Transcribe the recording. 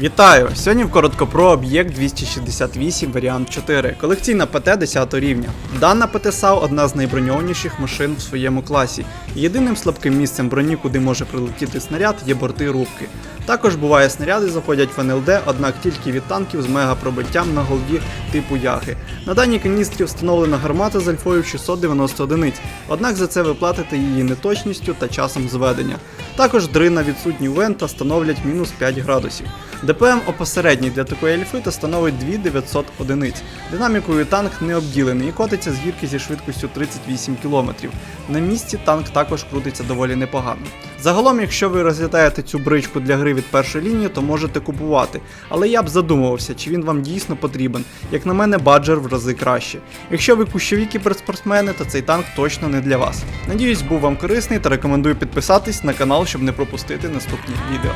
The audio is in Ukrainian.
Вітаю! Сьогодні в короткопро об'єкт 268 варіант 4, колекційна ПТ 10 рівня. Дана ПТ САУ одна з найброньованіших машин в своєму класі. Єдиним слабким місцем броні, куди може прилетіти снаряд, є борти рубки. Також буває снаряди заходять в НЛД, однак тільки від танків з мегапробиттям на голді типу Яхи. На даній каністрі встановлена гармата з альфою 690 одиниць, однак за це ви платите її неточністю та часом зведення. Також дрина відсутні у вента становлять мінус 5 градусів. ДПМ опосередній для такої ельфи та становить 2900 одиниць. Динамікою танк не обділений і котиться з гірки зі швидкістю 38 км. На місці танк також крутиться доволі непогано. Загалом, якщо ви розглядаєте цю бричку для гри від першої лінії, то можете купувати. Але я б задумувався, чи він вам дійсно потрібен. Як на мене, баджер в рази краще. Якщо ви кущові кіберспортсмени, то цей танк точно не для вас. Надіюсь, був вам корисний та рекомендую підписатись на канал, щоб не пропустити наступні відео.